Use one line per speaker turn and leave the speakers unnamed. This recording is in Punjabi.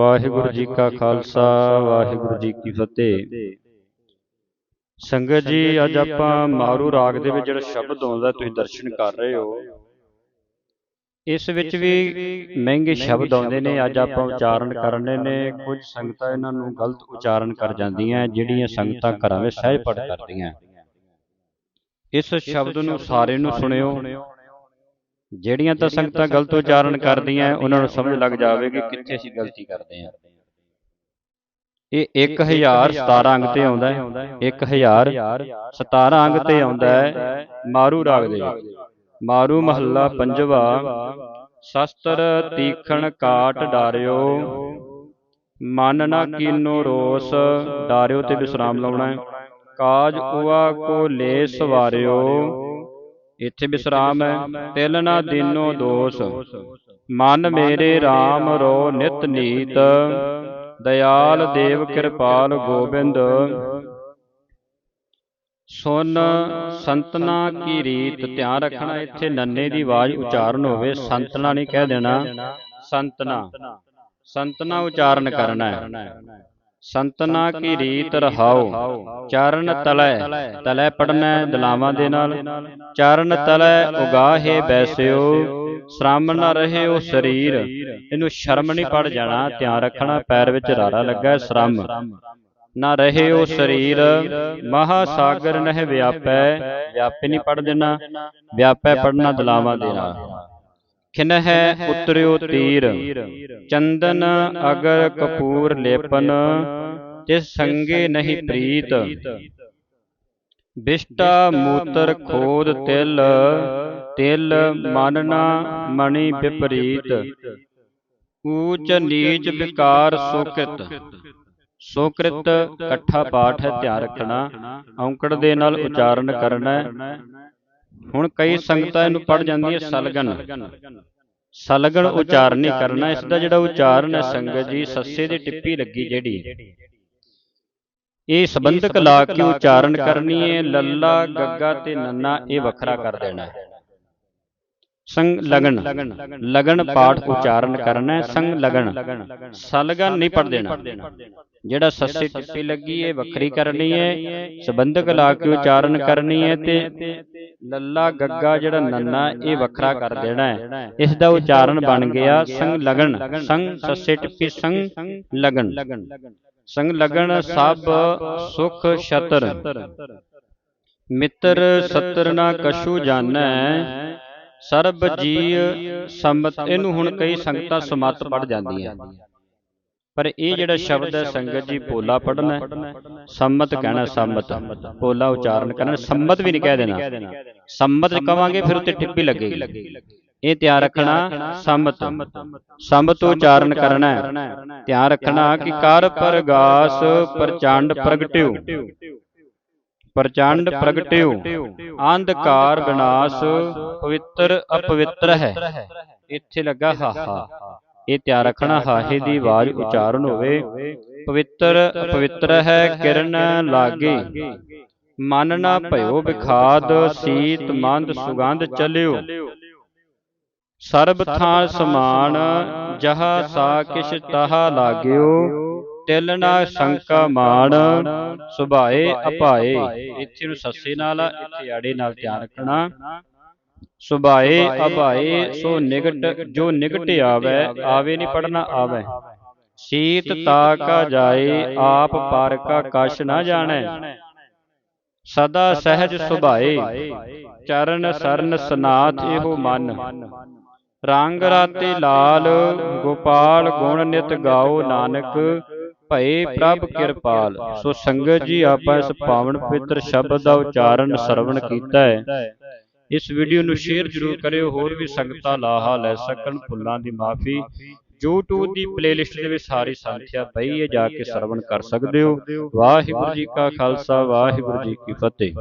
ਵਾਹਿਗੁਰੂ ਜੀ ਕਾ ਖਾਲਸਾ ਵਾਹਿਗੁਰੂ ਜੀ ਕੀ ਫਤਿਹ। ਸੰਗਤ ਜੀ ਅੱਜ ਆਪਾਂ ਮਾਰੂ ਰਾਗ ਦੇ ਵਿੱਚ ਜਿਹੜਾ ਸ਼ਬਦ ਆਉਂਦਾ ਤੁਸੀਂ ਦਰਸ਼ਨ ਕਰ ਰਹੇ ਹੋ। ਇਸ ਵਿੱਚ ਵੀ ਮਹਿੰਗੇ ਸ਼ਬਦ ਆਉਂਦੇ ਨੇ ਅੱਜ ਆਪਾਂ ਉਚਾਰਨ ਕਰਨੇ ਨੇ ਕੁਝ ਸੰਗਤਾਂ ਇਹਨਾਂ ਨੂੰ ਗਲਤ ਉਚਾਰਨ ਕਰ ਜਾਂਦੀਆਂ ਜਿਹੜੀਆਂ ਸੰਗਤਾਂ ਘਰਾਂ ਵਿੱਚ ਸਹਿਜ ਪਾਠ ਕਰਦੀਆਂ। ਇਸ ਸ਼ਬਦ ਨੂੰ ਸਾਰੇ ਨੂੰ ਸੁਣਿਓ। ਜਿਹੜੀਆਂ ਤਾਂ ਸੰਗਤਾਂ ਗਲਤ ਉਚਾਰਨ ਕਰਦੀਆਂ ਉਹਨਾਂ ਨੂੰ ਸਮਝ ਲੱਗ ਜਾਵੇਗੀ ਕਿੱਥੇ ਅਸੀਂ ਗਲਤੀ ਕਰਦੇ ਹਾਂ। ਇਹ 1017 ਅੰਗ ਤੇ ਆਉਂਦਾ ਹੈ। 1017 ਅੰਗ ਤੇ ਆਉਂਦਾ ਹੈ। ਮਾਰੂ ਰਾਗ ਦੇ। ਮਾਰੂ ਮਹੱਲਾ ਪੰਜਵਾ। ਸ਼ਸਤਰ ਤੀਖਣ ਕਾਟ ਡਾਰਿਓ। ਮਨ ਨਾ ਕੀਨੋ ਰੋਸ। ਡਾਰਿਓ ਤੇ ਵਿਸਰਾਮ ਲਾਉਣਾ ਹੈ। ਕਾਜ ਉਆ ਕੋ ਲੈ ਸਵਾਰਿਓ। ਇੱਥੇ ਵਿਸਰਾਮ ਹੈ। ਤਿਲ ਨਾ ਦੀਨੋ ਦੋਸ। ਮਨ ਮੇਰੇ RAM ਰੋ ਨਿਤ ਨੀਤ ਦਇਆਲ ਦੇਵ ਕਿਰਪਾਲ ਗੋਬਿੰਦ। ਸੁਨ ਸੰਤਨਾ ਕੀ ਰੀਤ ਧਿਆਨ ਰੱਖਣਾ। ਇੱਥੇ ਨੰਨੇ ਦੀ ਆਵਾਜ਼ ਉਚਾਰਨ ਹੋਵੇ। ਸੰਤਨਾ ਨਹੀਂ ਕਹਿ ਦੇਣਾ। ਸੰਤਨਾ। ਸੰਤਨਾ ਉਚਾਰਨ ਕਰਨਾ ਹੈ। ਸੰਤਨਾ ਕੀ ਰੀਤ ਰਹਾਓ? ਚਰਨ ਤਲੈ। ਤਲੈ। ਪੜਨਾ ਦਲਾਵਾਂ ਦੇ ਨਾਲ। ਚਰਨ ਤਲੈ ਉਗਾਹੇ ਬੈਸਿਓ। ਸ਼ਰਮ ਨਾ ਰਹੇ ਉਹ ਸਰੀਰ। ਇਹਨੂੰ ਸ਼ਰਮ ਨਹੀਂ ਪੜ ਜਾਣਾ। ਧਿਆਨ ਰੱਖਣਾ ਪੈਰ ਵਿੱਚ ਰਾਰਾ ਲੱਗਾ ਸ਼ਰਮ। ਨਾ ਰਹੇ ਉਹ ਸਰੀਰ। ਮਹਾ ਸਾਗਰ ਨਹਿ ਵਿਆਪੈ। ਵਿਆਪੇ। ਨਹੀਂ ਪੜ ਦੇਣਾ। ਵਿਆਪੈ ਪੜਨਾ ਦਲਾਵਾਂ ਦੇ ਨਾਲ। ਖਿਨਹਿ ਉਤਰਿਓ ਤੀਰ। ਚੰਦਨ ਅਗਰ ਕਪੂਰ ਲੇਪਨ ਤਿਸ ਸੰਗੇ ਨਹੀਂ ਪ੍ਰੀਤ। ਬਿਸ਼ਟਾ ਮੂਤਰ ਖੋਦ ਤਿਲ ਤਿਲ ਮਨਨਾ ਮਣੀ ਵਿਪਰੀਤ। ਊਚ ਨੀਚ ਵਿਕਾਰ ਸੁਕ੍ਰਿਤ। ਸੁਕ੍ਰਿਤ। ਇਕੱਠਾ ਪਾਠ ਹੈ ਧਿਆਨ ਰੱਖਣਾ। ਔਂਕੜ ਦੇ ਨਾਲ ਉਚਾਰਨ ਕਰਨਾ ਹੈ। ਹੁਣ ਕਈ ਸੰਗਤਾਂ ਇਹਨੂੰ ਪੜ ਜਾਂਦੀਆਂ ਸਲਗਨ ਸਲਗਨ ਉਚਾਰਨ ਨਹੀਂ ਕਰਨਾ ਇਸ ਦਾ ਜਿਹੜਾ ਉਚਾਰਨ ਹੈ ਸੰਗਤ ਜੀ ਸੱਸੇ ਦੀ ਟਿੱਪੀ ਲੱਗੀ ਜਿਹੜੀ। ਇਹ ਸੰਬੰਧਕ ਲਾ ਕੇ ਉਚਾਰਨ ਕਰਨੀ ਹੈ ਲੱਲਾ ਗੱਗਾ ਤੇ ਨੰਨਾ ਇਹ ਵੱਖਰਾ ਕਰ ਦੇਣਾ ਹੈ। ਸੰਗ ਲਗਨ। ਲਗਨ। ਪਾਠ ਉਚਾਰਨ ਕਰਨਾ ਹੈ ਸੰਗ ਲਗਨ। ਸਲਗਨ ਨਹੀਂ ਪੜ ਦੇਣਾ। ਜਿਹੜਾ ਸੱਸੇ ਟਿੱਪੀ ਲੱਗੀ ਹੈ ਵੱਖਰੀ ਕਰਨੀ ਹੈ ਸੰਬੰਧਕ ਲਾ ਕੇ ਉਚਾਰਨ ਕਰਨੀ ਹੈ ਤੇ ਲੱਲਾ ਗੱਗਾ ਜਿਹੜਾ ਨੰਨਾ ਇਹ ਵੱਖਰਾ ਕਰ ਦੇਣਾ ਹੈ। ਇਸ ਦਾ ਉਚਾਰਨ ਬਣ ਗਿਆ ਸੰਗ ਲਗਨ। ਸੰਗ ਸੱਸੇ ਟਿੱਪੀ ਸੰਗ ਲਗਨ। ਸੰਗ ਲਗਨ ਸਭ ਸੁਖ ਛਤਰ। ਮਿੱਤਰ ਸਤਰ ਨਾ ਕਛੂ ਜਾਣੈ। ਸਰਬ ਜੀ ਸੰਮਤ। ਇਹਨੂੰ ਹੁਣ ਕਈ ਸੰਗਤਾਂ ਸਮਤ ਪੜ ਜਾਂਦੀਆਂ। ਪਰ ਇਹ ਜਿਹੜਾ ਸ਼ਬਦ ਹੈ ਸੰਗਤ ਜੀ ਪੋਲਾ ਪੜਨਾ ਸੰਮਤ ਕਹਿਣਾ ਸੰਮਤ ਪੋਲਾ ਉਚਾਰਨ ਕਰਨਾ ਸੰਮਤ ਵੀ ਨਹੀਂ ਕਹਿ ਦੇਣਾ। ਸੰਮਤ ਕਵਾਂਗੇ ਫਿਰ ਉੱਤੇ ਟਿੱਪੀ ਲੱਗੇਗੀ। ਇਹ ਧਿਆਨ ਰੱਖਣਾ ਸੰਮਤ। ਸੰਮਤ। ਉਚਾਰਨ ਕਰਨਾ ਧਿਆਨ ਰੱਖਣਾ ਕਿ ਕਰ ਪ੍ਰਗਾਸ ਪ੍ਰਚੰਡ ਪ੍ਰਗਟਿਓ। ਪ੍ਰਚੰਡ ਪ੍ਰਗਟਿਓ। ਅੰਧਕਾਰ ਵਿਨਾਸ਼ ਪਵਿੱਤਰ ਅਪਵਿੱਤਰ ਹੈ। ਇੱਥੇ ਲੱਗਾ ਹਾਹਾ ਇਹ ਧਿਆਨ ਰੱਖਣਾ ਹਾਹੇ ਦੀ ਆਵਾਜ਼ ਉਚਾਰਨ ਹੋਵੇ। ਪਵਿੱਤਰ ਅਪਵਿੱਤਰ ਹੈ ਕਿਰਨ ਲਾਗੇ। ਮਨ ਨਾ ਭਇਓ ਵਿਖਾਦ ਸੀਤ ਮੰਦ ਸੁਗੰਧ ਚਲਿਓ। ਸਰਬ ਥਾਂ ਸਮਾਨ ਜਹਾ ਸਾ ਕਿਛ ਤਹਾ ਲਾਗਿਓ। ਤਿਲ ਨਾ ਸ਼ੰਕਾ ਮਾਨ ਸੁਭਾਏ ਅਪਾਏ। ਇੱਥੇ ਨੂੰ ਸੱਸੇ ਨਾਲ ਇੱਥੇ ਆੜੇ ਨਾਲ ਧਿਆਨ ਰੱਖਣਾ। ਸੁਭਾਏ ਅਭਾਏ ਸੋ ਨਿਗਟ ਜੋ ਨਿਗਟ ਆਵੇ ਆਵੇ ਨਹੀਂ ਪੜਨਾ ਆਵੇ ਸੀਤ ਤਾਕਾ ਜਾਏ ਆਪ ਪਰ ਕਾ ਕਛ ਨਾ ਜਾਣੈ। ਸਦਾ ਸਹਿਜ ਸੁਭਾਏ ਚਰਨ ਸਰਨ ਸਨਾਥ ਇਹੋ ਮਨ। ਰੰਗ ਰਾਤੇ ਲਾਲ ਗੋਪਾਲ ਗੁਣ ਨਿਤ ਗਾਓ ਨਾਨਕ ਭਏ ਪ੍ਰਭ ਕਿਰਪਾਲ। ਸੋ ਸੰਗਤ ਜੀ ਆਪਾਂ ਇਸ ਪਾਵਨ ਪਵਿੱਤਰ ਸ਼ਬਦ ਦਾ ਉਚਾਰਨ ਸਰਵਣ ਕੀਤਾ। ਹੈ ਇਸ ਵੀਡੀਓ ਨੂੰ ਸ਼ੇਅਰ ਜ਼ਰੂਰ ਕਰਿਓ ਹੋਰ ਵੀ ਸੰਗਤਾਂ ਲਾਹਾ ਲੈ ਸਕਣ ਭੁੱਲਾਂ ਦੀ ਮਾਫੀ। YouTube ਦੀ ਪਲੇਲਿਸਟ ਦੇ ਵਿੱਚ ਸਾਰੀ ਸੰਥਿਆ ਪਈ ਹੈ ਜਾ ਕੇ ਸਰਵਣ ਕਰ ਸਕਦੇ ਹੋ। ਵਾਹਿਗੁਰੂ ਜੀ ਕਾ ਖਾਲਸਾ ਵਾਹਿਗੁਰੂ ਜੀ ਕੀ ਫਤਿਹ।